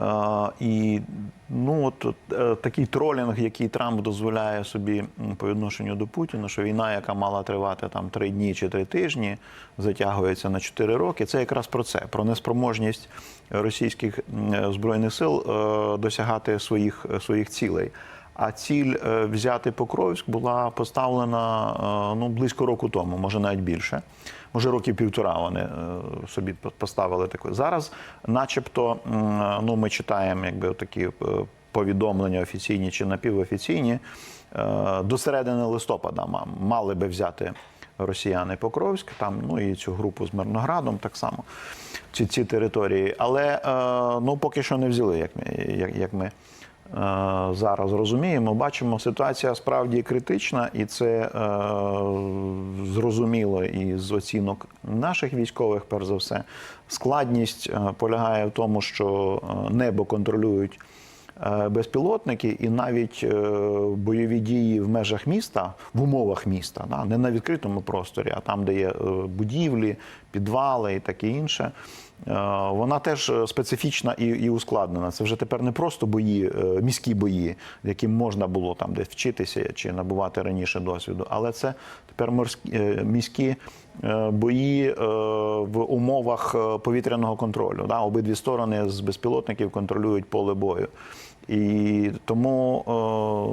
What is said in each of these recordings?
Е, І ну от е, такий тролінг, який Трамп дозволяє собі по відношенню до Путіна, що війна, яка мала тривати там три дні чи три тижні, затягується на чотири роки. Це якраз про це, про неспроможність російських збройних сил е, досягати своїх, своїх цілей. А ціль е, взяти Покровськ була поставлена е, ну близько року тому, може навіть більше. Може, років півтора вони е, собі поставили таке. Зараз, начебто, ну ми читаємо, якби такі повідомлення офіційні чи напівофіційні. До середини листопада мали би взяти росіяни Покровськ, там ну і цю групу з Мирноградом так само. Ці, ці території. Але ну поки що не взяли, як як, як ми зараз розуміємо. Бачимо, ситуація справді критична, і це е, зрозуміло із оцінок наших військових, перш за все. Складність е, полягає в тому, що е, небо контролюють. е, Безпілотники і навіть е, бойові дії в межах міста, в умовах міста, не на відкритому просторі, а там, де є е, будівлі, підвали і таке інше. Е, Вона теж е, специфічна і, і ускладнена. Це вже тепер не просто бої, е, міські бої, яким можна було там десь вчитися чи набувати раніше досвіду, але це тепер морські міські бої в умовах повітряного контролю. Да? Обидві сторони з безпілотників контролюють поле бою. І тому е,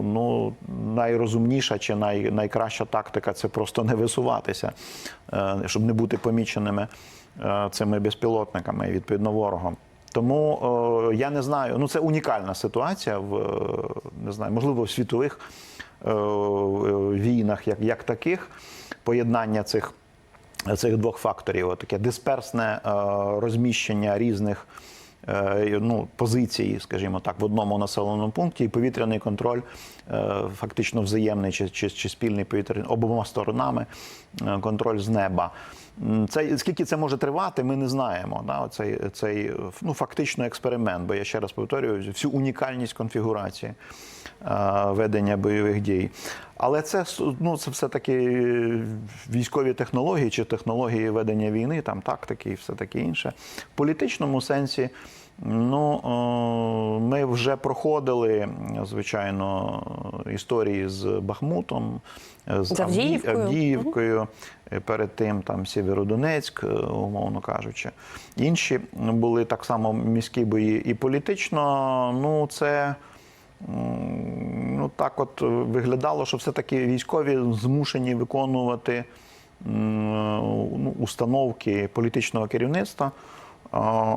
ну, найрозумніша чи най, найкраща тактика це просто не висуватися, е, щоб не бути поміченими е, цими безпілотниками відповідно ворогом. Тому я не знаю, ну це унікальна ситуація в не знаю, можливо, в світових війнах, як, як таких, поєднання цих цих двох факторів, таке дисперсне розміщення різних ну, позиції, скажімо так, в одному населеному пункті, і повітряний контроль, е, фактично взаємний чи, чи, чи спільний повітряний обома сторонами, е, контроль з неба. Це, скільки це може тривати, ми не знаємо. Да? Цей, цей ну, фактично експеримент, бо я ще раз повторюю, всю унікальність конфігурації е, ведення бойових дій. Але це ну, це все-таки військові технології чи технології ведення війни, там тактики і все таке інше. В політичному сенсі. Ну, е, ми вже проходили, звичайно, історії з Бахмутом, е, з Авдіївкою. Авдіївкою, е, перед тим там Сєвєродонецьк, е, умовно кажучи. Інші були так само міські бої. І політично, ну, це. Ну, так от е, виглядало, що все-таки військові змушені виконувати ну, установки політичного керівництва. А,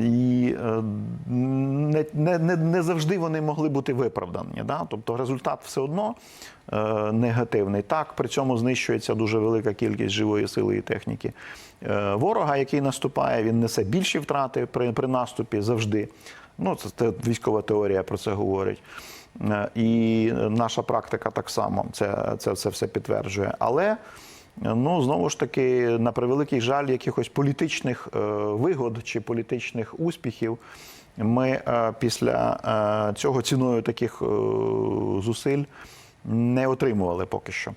І е, не, не, не, завжди вони могли бути виправдані. Да? Тобто результат все одно е, негативний. Так, при цьому знищується дуже велика кількість живої сили і техніки е, ворога, який наступає, він несе більші втрати при, при наступі завжди. Ну, це, це військова теорія про це говорить. Е, І наша практика так само це, це, це все підтверджує. Але ну знову ж таки, на превеликий жаль, якихось політичних е, вигод чи політичних успіхів ми е, після е, цього ціною таких зусиль не отримували поки що.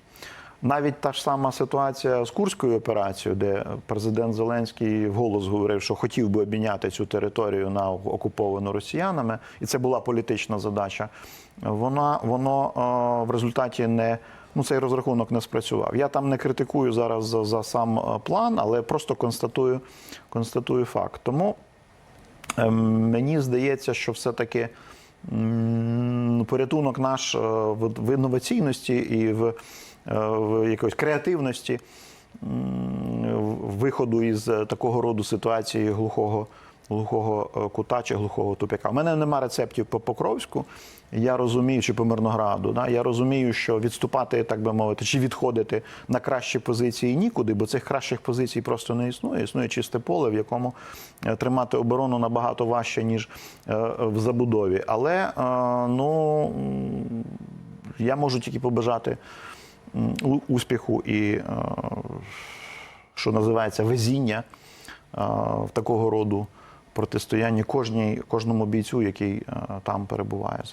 Навіть та ж сама ситуація з Курською операцією, де президент Зеленський вголос говорив, що хотів би обміняти цю територію на окуповану росіянами, і це була політична задача. Вона воно в результаті не ну цей розрахунок не спрацював. Я там не критикую зараз за, за сам е, план, але просто констатую, констатую факт. Тому Ем, Мені здається, що все-таки порятунок наш е, в інноваційності і в, е, в якоїсь креативності виходу із такого роду ситуації глухого, глухого е, кута чи глухого тупіка. У мене нема рецептів по Покровську. Я розумію, чи по Мирнограду. Да? Я розумію, що відступати, так би мовити, чи відходити на кращі позиції нікуди, бо цих кращих позицій просто не існує. Існує чисте поле, в якому е, тримати оборону набагато важче, ніж е, в забудові. Але ну, я можу тільки побажати успіху і, що називається, везіння в такого роду протистоянні кожній, кожному бійцю, який е, там перебуває зараз.